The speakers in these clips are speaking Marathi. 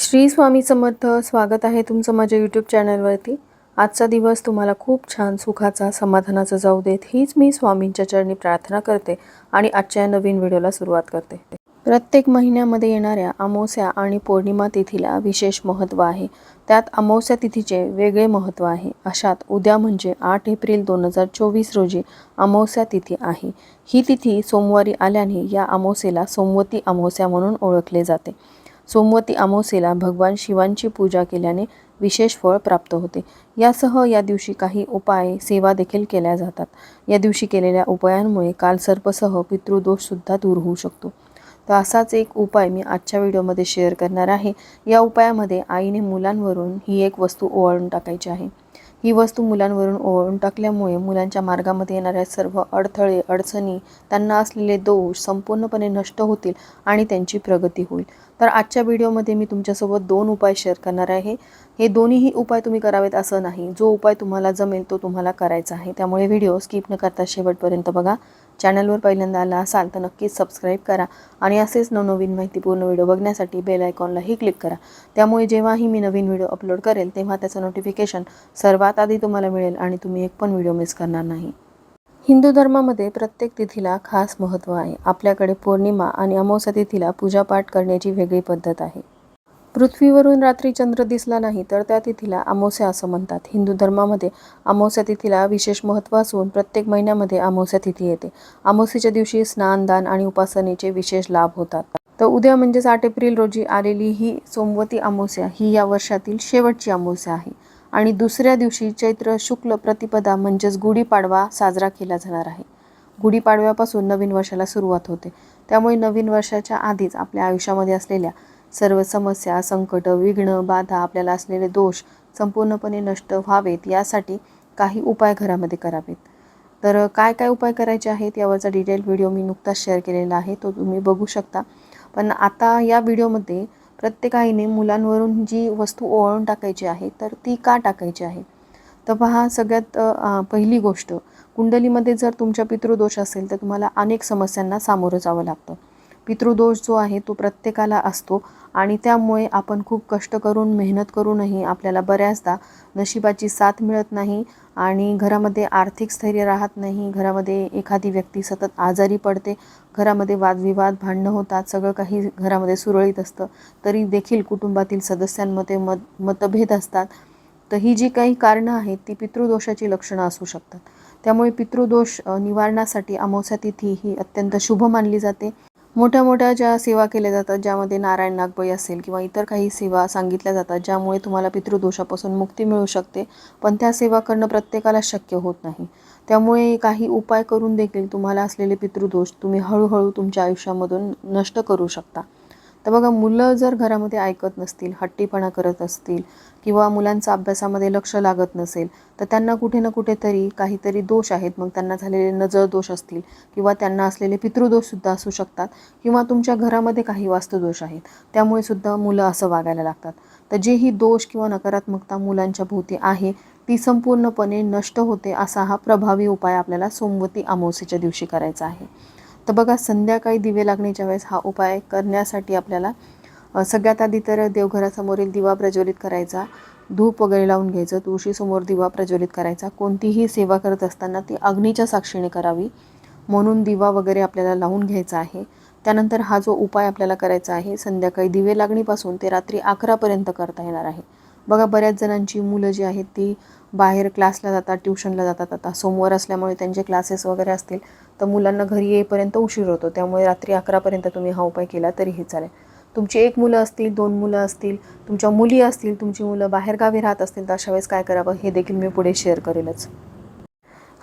श्री स्वामी समर्थ स्वागत आहे तुमचं माझ्या यूट्यूब चॅनलवरती आजचा दिवस तुम्हाला खूप छान सुखाचा समाधानाचा जाऊ देत हीच मी स्वामींच्या चरणी प्रार्थना करते आणि आजच्या या नवीन व्हिडिओला सुरुवात करते. प्रत्येक महिन्यामध्ये येणाऱ्या अमावस्या आणि पौर्णिमा तिथीला विशेष महत्त्व आहे. त्यात अमावस्या तिथीचे वेगळे महत्त्व आहे. अशात उद्या म्हणजे आठ एप्रिल दोन हजार चोवीस रोजी अमावस्या तिथी आहे. ही तिथी सोमवारी आल्याने या अमावस्येला सोमवती अमावस्या म्हणून ओळखले जाते. सोमवती अमावस्येला भगवान शिवांची पूजा केल्याने विशेष फळ प्राप्त होते. यासह या दिवशी काही उपाय सेवा देखील केल्या जातात. या दिवशी केलेल्या उपायांमुळे कालसर्पसह पितृदोषसुद्धा दूर होऊ शकतो. तर असाच एक उपाय मी आजच्या व्हिडिओमध्ये शेअर करणार आहे. या उपायामध्ये आईने मुलांवरून ही एक वस्तू ओवाळून टाकायची आहे. ही वस्तू मुलांवरून ओवाळून टाकल्यामुळे मुलांच्या मार्गामध्ये येणाऱ्या सर्व अडथळे अडचणी त्यांना असलेले दोष संपूर्णपणे नष्ट होतील आणि त्यांची प्रगती होईल. तर आजच्या व्हिडिओमध्ये मी तुमच्यासोबत दोन उपाय शेअर करणार आहे. हे दोन्हीही उपाय तुम्ही करावेत असं नाही. जो उपाय तुम्हाला जमेल तो तुम्हाला करायचा आहे. त्यामुळे व्हिडिओ स्किप न करता शेवटपर्यंत बघा. चॅनलवर पहिल्यांदा आला असाल तर नक्कीच सबस्क्राईब करा आणि असेच नवनवीन माहितीपूर्ण व्हिडिओ बघण्यासाठी बेल आयकॉनलाही क्लिक करा. त्यामुळे जेव्हाही मी नवीन व्हिडिओ अपलोड करेल तेव्हा त्याचं नोटिफिकेशन सर्वात आधी तुम्हाला मिळेल आणि तुम्ही एक पण व्हिडिओ मिस करणार नाही. हिंदू धर्मामध्ये प्रत्येक तिथीला खास महत्त्व आहे. आपल्याकडे पौर्णिमा आणि अमावस्या तिथीला पूजापाठ करण्याची वेगळी पद्धत आहे. पृथ्वीवरून रात्री चंद्र दिसला नाही तर त्या तिथीला अमावस्या असं म्हणतात. हिंदू धर्मामध्ये अमावस्या तिथीला विशेष महत्त्व असून प्रत्येक महिन्यामध्ये अमावस्या तिथी येते. अमावस्येच्या दिवशी स्नान दान आणि उपासनेचे विशेष लाभ होतात. तर उद्या म्हणजेच आठ एप्रिल रोजी आलेली ही सोमवती अमावस्या ही या वर्षातील शेवटची अमावस्या आहे. आणि दुसऱ्या दिवशी चैत्र शुक्ल प्रतिपदा म्हणजेच गुढीपाडवा साजरा केला जाणार आहे. गुढीपाडव्यापासून नवीन वर्षाला सुरुवात होते. त्यामुळे नवीन वर्षाच्या आधीच आपल्या आयुष्यामध्ये असलेल्या सर्व समस्या संकट विघ्न बाधा आपल्याला असलेले दोष संपूर्णपणे नष्ट व्हावेत यासाठी काही उपाय घरामध्ये करावेत. तर काय काय उपाय करायचे आहेत यावरचा डिटेल व्हिडिओ मी नुकताच शेअर केलेला आहे तो तुम्ही बघू शकता. पण आता या व्हिडिओमध्ये प्रत्येकाईने मुलांवरून जी वस्तू ओवाळून टाकायची आहे तर ती का टाकायची आहे? तर पहा सगळ्यात पहिली गोष्ट कुंडलीमध्ये जर तुमच्या पितृदोष असेल तर तुम्हाला अनेक समस्यांना सामोरं जावं लागतं. पितृदोष जो आहे तो प्रत्येकाला असतो आणि त्यामुळे आपण खूप कष्ट करून मेहनत करूनही आपल्याला बऱ्याचदा नशिबाची साथ मिळत नाही आणि घरामध्ये आर्थिक स्थैर्य राहत नाही. घरामध्ये एखादी व्यक्ती सतत आजारी पडते घरामध्ये वादविवाद भांडणं होतात सगळं काही घरामध्ये सुरळीत असतं तरी देखील कुटुंबातील सदस्यांमध्ये मत मतभेद असतात. तर ही जी काही कारणं आहेत ती पितृदोषाची लक्षणं असू शकतात. त्यामुळे पितृदोष निवारणासाठी अमावस्या तिथी ही अत्यंत शुभ मानली जाते. मोठ्या मोठ्या ज्या सेवा केल्या जातात ज्यामध्ये नारायण नागबळी असेल किंवा इतर काही सेवा सांगितल्या जातात ज्यामुळे तुम्हाला पितृदोषापासून मुक्ती मिळू शकते पण त्या सेवा करणं प्रत्येकाला शक्य होत नाही. त्यामुळे काही उपाय करून देखील तुम्हाला असलेले पितृदोष तुम्ही हळूहळू तुमच्या आयुष्यामधून नष्ट करू शकता. तर बघा मुलं जर घरामध्ये ऐकत नसतील हट्टीपणा करत असतील किंवा मुलांचा अभ्यासामध्ये लक्ष लागत नसेल तर त्यांना कुठे ना कुठेतरी काहीतरी दोष आहेत. मग त्यांना झालेले नजर दोष असतील किंवा त्यांना असलेले पितृदोषसुद्धा असू शकतात किंवा तुमच्या घरामध्ये काही वास्तुदोष आहेत. त्यामुळे सुद्धा मुलं असं वागायला लागतात. तर जे ही दोष किंवा नकारात्मकता मुलांच्या भोवती आहे ती संपूर्णपणे नष्ट होते असा हा प्रभावी उपाय आपल्याला सोमवती अमावस्येच्या दिवशी करायचा आहे. तर बघा संध्याकाळी दिवे लागण्याच्या वेळेस हा उपाय करण्यासाठी आपल्याला सगळ्यात आधी तर देवघरासमोरील दिवा प्रज्वलित करायचा. धूप वगैरे लावून घ्यायचं. तुळशीसमोर दिवा प्रज्वलित करायचा. कोणतीही सेवा करत असताना ती अग्नीच्या साक्षीने करावी. म्हणून दिवा वगैरे आपल्याला लावून घ्यायचा आहे. त्यानंतर हा जो उपाय आपल्याला करायचा आहे संध्याकाळी दिवे लागणीपासून ते रात्री अकरापर्यंत करता येणार आहे. बघा बऱ्याच जणांची मुलं जी आहेत ती बाहेर क्लासला जातात ट्युशनला जातात. आता सोमवार असल्यामुळे त्यांचे क्लासेस वगैरे असतील तर मुलांना घरी येईपर्यंत उशीर होतो. त्यामुळे रात्री अकरापर्यंत तुम्ही हा उपाय केला तरीही चालेल. तुमची एक मुलं असतील दोन मुलं असतील तुमच्या मुली असतील तुमची मुलं बाहेरगावी राहत असतील तर अशा वेळेस काय करावं हे देखील मी पुढे शेअर करेलच.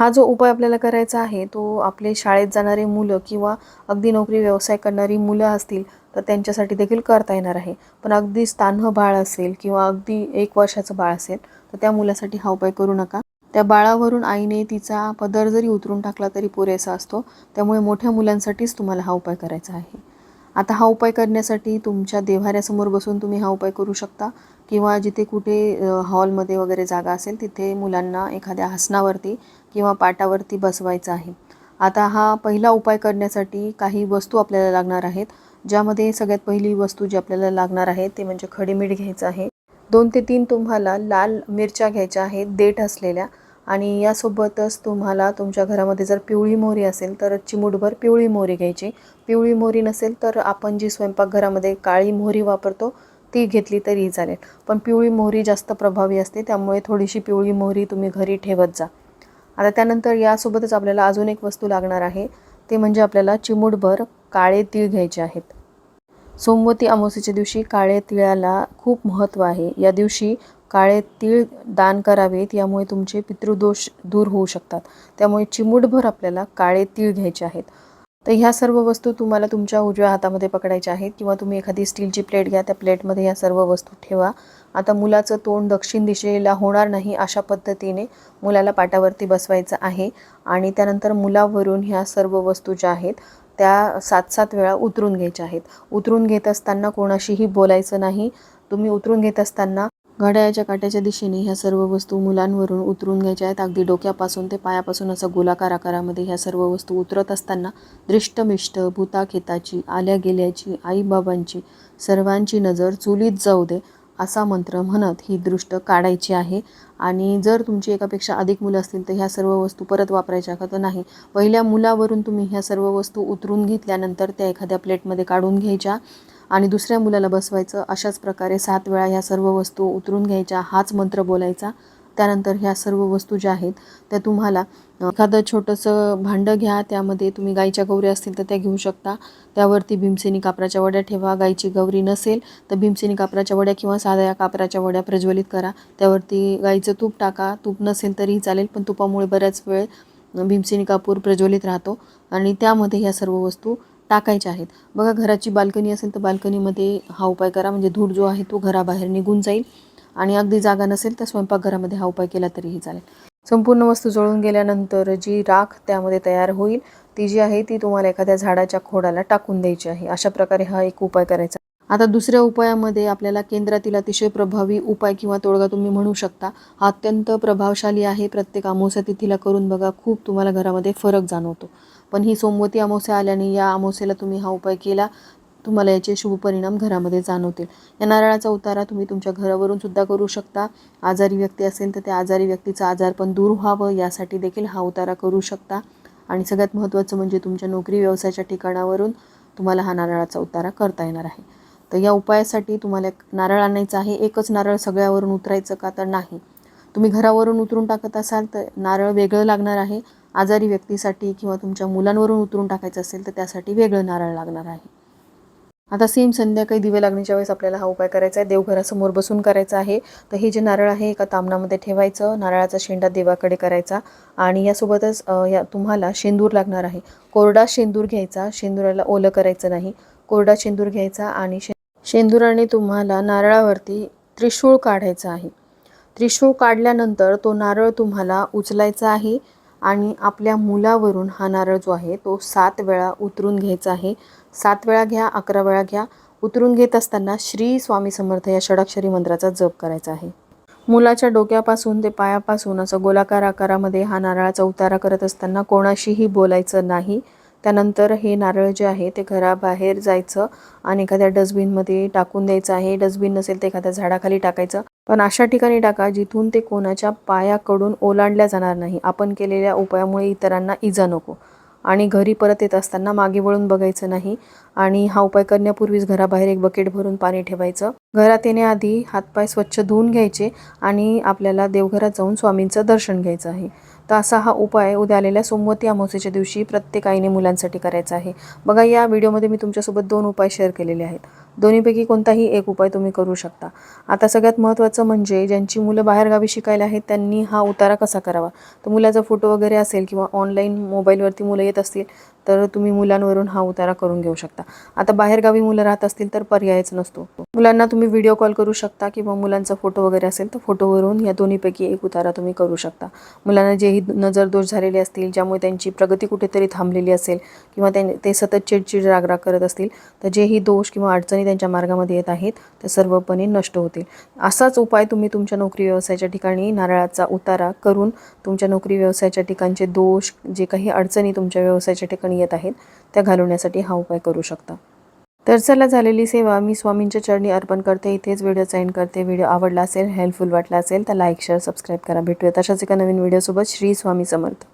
हा जो उपाय आपल्याला करायचा आहे तो आपले शाळेत जाणारे मुलं किंवा अगदी नोकरी व्यवसाय करणारी मुलं असतील तर त्यांच्यासाठी देखील करता येणार आहे. पण अगदी स्थानह बाळ असेल किंवा अगदी एक वर्षाचं बाळ असेल तर त्या मुलासाठी हा उपाय करू नका. त्या बाळावरून आईने तिचा पदर जरी उतरून टाकला तरी पुरेसा असतो. त्यामुळे मोठ्या मुलांसाठीच तुम्हाला हा उपाय करायचा आहे. आता हा उपाय करण्यासाठी तुमच्या देव्हाऱ्यासमोर बसून तुम्ही हा उपाय करू शकता. किंवा जिथे कुठे हॉलमध्ये वगैरे जागा असेल तिथे मुलांना एखाद्या हसनावरती किंवा पाटावरती बसवायचं आहे. आता हा पहिला उपाय करण्यासाठी काही वस्तू आपल्याला लागणार आहेत. ज्यामध्ये सगळ्यात पहिली वस्तू जी आपल्याला लागणार आहे ते म्हणजे खडीमीठ घ्यायचं आहे. दोन ते तीन तुम्हाला लाल मिरच्या घ्यायच्या आहेत देठ असलेल्या. आणि यासोबतच तुम्हाला तुमच्या घरामध्ये जर पिवळी मोहरी असेल तर चिमूटभर पिवळी मोहरी घ्यायची. पिवळी मोहरी नसेल तर आपण जी स्वयंपाकघरामध्ये काळी मोहरी वापरतो ती घेतली तरी चालेल. पण पिवळी मोहरी जास्त प्रभावी असते त्यामुळे थोडीशी पिवळी मोहरी तुम्ही घरी ठेवत जा. आता त्यानंतर यासोबतच आपल्याला अजून एक वस्तू लागणार आहे ते म्हणजे आपल्याला चिमूटभर काळे तीळ घ्यायचे आहेत. सोमवती अमावस्येच्या दिवशी काळे तिळाला खूप महत्त्व आहे. या दिवशी काळे तीळ दान करावेत यामुळे तुमचे पितृदोष दूर होऊ शकतात. त्यामुळे चिमूटभर आपल्याला काळे तीळ घ्यायचे आहेत. तर ह्या सर्व वस्तू तुम्हाला तुमच्या उजव्या हातामध्ये पकडायच्या आहेत किंवा तुम्ही एखादी स्टीलची प्लेट घ्या त्या प्लेटमध्ये ह्या सर्व वस्तू ठेवा. आता मुलाचं तोंड दक्षिण दिशेला होणार नाही अशा पद्धतीने मुलाला पाटावरती बसवायचं आहे आणि त्यानंतर मुलावरून ह्या सर्व वस्तू ज्या आहेत त्या सात सात वेळा उतरून घ्यायच्या आहेत. उतरून घेत असताना कोणाशीही बोलायचं नाही. तुम्ही उतरून घेत असताना घड्याळ्याच्या काट्याच्या दिशेने ह्या सर्व वस्तू मुलांवरून उतरून घ्यायच्या आहेत. अगदी डोक्यापासून ते पायापासून असं गोलाकार आकारामध्ये ह्या सर्व वस्तू उतरत असताना दृष्टमिष्ट भूताखेताची आल्या गेल्याची आईबाबांची सर्वांची नजर चुलीत जाऊ दे. असा मंत्र म्हणत ही दृष्ट काढायची आहे. आणि जर तुमची एकापेक्षा अधिक मुलं असतील तर ह्या सर्व वस्तू परत वापरायच्या का तर नाही. पहिल्या मुलावरून तुम्ही ह्या सर्व वस्तू उतरून घेतल्यानंतर त्या एखाद्या प्लेटमध्ये काढून घ्यायच्या आणि दुसऱ्या मुलाला बसवायचं. अशाच प्रकारे सात वेळा ह्या सर्व वस्तू उतरून घ्यायच्या. हाच मंत्र बोलायचा. त्यानंतर ह्या सर्व वस्तू ज्या आहेत त्या तुम्हाला एखादं छोटंसं भांडं घ्या त्यामध्ये तुम्ही गाईच्या गौरी असतील तर त्या घेऊ शकता. त्यावरती भीमसेनी कापराच्या वड्या ठेवा. गाईची गौरी नसेल तर भीमसेनी कापराच्या वड्या किंवा साध्या कापराच्या वड्या प्रज्वलित करा. त्यावरती गाईचं तूप टाका. तूप नसेल तरीही चालेल पण तुपामुळे बऱ्याच वेळ भीमसेनी कापूर प्रज्वलित राहतो. आणि त्यामध्ये ह्या सर्व वस्तू टाकायच्या आहेत. बघा घराची बाल्कनी असेल तर बाल्कनीमध्ये हा उपाय करा. म्हणजे धूर जो आहे तो घराबाहेर निघून जाईल. आणि अगदी जागा नसेल तर स्वयंपाकघरामध्ये हा उपाय केला तरीही चालेल. संपूर्ण वस्तू जळून गेल्यानंतर जी राख त्यामध्ये तयार होईल ती जी आहे ती तुम्हाला एखाद्या झाडाच्या खोडाला टाकून द्यायची आहे. अशा प्रकारे हा एक उपाय करायचा. आता दुसऱ्या उपायामध्ये आपल्याला केंद्रातील अतिशय प्रभावी उपाय किंवा तोडगा तुम्ही म्हणू शकता. हा अत्यंत प्रभावशाली आहे. प्रत्येक अमावस्या तिथीला करून बघा खूप तुम्हाला घरामध्ये फरक जाणवतो. पण ही सोमवती अमावस्या आल्याने या अमावस्येला तुम्ही हा उपाय केला तुम्हाला याचे शुभ परिणाम घरामध्ये जाणवतील. या नारळाचा उतारा तुम्ही तुमच्या घरावरून सुद्धा करू शकता. आजारी व्यक्ती असेल तर त्या आजारी व्यक्तीचा आजारपण दूर व्हावं यासाठी देखील हा उतारा करू शकता. आणि सगळ्यात महत्त्वाचं म्हणजे तुमच्या नोकरी व्यवसायाच्या ठिकाणावरून तुम्हाला हा नारळाचा उतारा करता येणार आहे. तर या उपायासाठी तुम्हाला एक नारळ आणायचं आहे. एकच नारळ सगळ्यावरून उतरायचं का तर नाही. तुम्ही घरावरून उतरून टाकत असाल तर नारळ वेगळं लागणार आहे. आजारी व्यक्तीसाठी किंवा तुमच्या मुलांवरून उतरून टाकायचं असेल तर त्यासाठी वेगळं नारळ लागणार आहे. आता सेम संध्याकाळी दिवे लागण्याच्या वेळेस आपल्याला हा उपाय करायचा आहे. देवघरासमोर बसून करायचा आहे. तर हे जे नारळ आहे एका तामणामध्ये ठेवायचं. नारळाचा शेंडा देवाकडे करायचा. आणि यासोबतच या तुम्हाला शेंदूर लागणार आहे. कोरडा शेंदूर घ्यायचा. शेंदुराला ओलं करायचं नाही. कोरडा शेंदूर घ्यायचा आणि शे शेंदुराने तुम्हाला नारळावरती त्रिशूळ काढायचा आहे. त्रिशूळ काढल्यानंतर तो नारळ तुम्हाला उचलायचा आहे. आणि आपल्या मुलावरून हा नारळ जो आहे तो सात वेळा उतरून घ्यायचा आहे. सात वेळा घ्या अकरा वेळा घ्या. उतरून घेत असताना श्री स्वामी समर्थ या षडाक्षरी मंत्राचा जप करायचा आहे. मुलाच्या डोक्यापासून ते पायापासून असं गोलाकार आकारामध्ये हा नारळाचा उतारा करत असताना कोणाशीही बोलायचं नाही. त्यानंतर हे नारळ जे आहे ते घराबाहेर जायचं आणि एखाद्या डस्टबिनमध्ये टाकून द्यायचं आहे. डस्टबिन नसेल तर एखाद्या झाडाखाली टाकायचं. पण अशा ठिकाणी टाका जिथून ते कोणाच्या पायाकडून ओलांडल्या जाणार नाही. आपण केलेल्या उपायामुळे इतरांना इजा नको. आणि घरी परत येत असताना मागे वळून बघायचं नाही आणि हा उपाय करण्यापूर्वीच घराबाहेर एक बकेट भरून पाणी ठेवायचं. घरात येण्याआधी हातपाय स्वच्छ धुवून घ्यायचे आणि आपल्याला देवघरात जाऊन स्वामींचं दर्शन घ्यायचं आहे. तर असा हा उपाय उद्या आलेल्या सोमवती अमावस्येच्या दिवशी प्रत्येक आईने मुलांसाठी करायचा आहे. बघा या व्हिडिओमध्ये मी तुमच्यासोबत दोन उपाय शेअर केलेले आहेत. दोन्हीपैकी कोणताही एक उपाय तुम्ही करू शकता. आता सगळ्यात महत्त्वाचं म्हणजे ज्यांची मुलं बाहेरगावी शिकायला आहेत त्यांनी हा उतारा कसा करावा? तर मुलाचा फोटो वगैरे असेल किंवा ऑनलाईन मोबाईलवरती मुलं येत असतील तर तुम्ही मुलांवरून हा उतारा करून घेऊ शकता. आता बाहेरगावी मुलं राहत असतील तर पर्यायच नसतो. मुलांना तुम्ही व्हिडिओ कॉल करू शकता किंवा मुलांचा फोटो वगैरे असेल तर फोटोवरून या दोन्हीपैकी एक उतारा तुम्ही करू शकता. मुलांना जेही नजर दोष झालेले असतील ज्यामुळे त्यांची प्रगती कुठेतरी थांबलेली असेल किंवा त्यां ते सतत चिडचिड रागराग करत असतील तर जेही दोष किंवा अडचणी त्यांच्या मार्गामध्ये येत आहेत त्या सर्वपणे नष्ट होतील. असाच उपाय तुम्ही तुमच्या नोकरी व्यवसायाच्या ठिकाणी नारळाचा उतारा करून तुमच्या नोकरी व्यवसायाच्या ठिकाणचे दोष जे काही अडचणी तुमच्या व्यवसायाच्या ठिकाणी येत आहेत त्या घालवण्यासाठी हा उपाय करू शकता. तर चला झालेली सेवा मी स्वामींच्या चरणी अर्पण करते. इथेच व्हिडिओ सेंड करते. व्हिडिओ आवडला असेल हेल्पफुल वाटला असेल तर लाईक शेअर सबस्क्राईब करा. भेटूया तशाच एका नवीन व्हिडिओसोबत. श्री स्वामी समर्थ.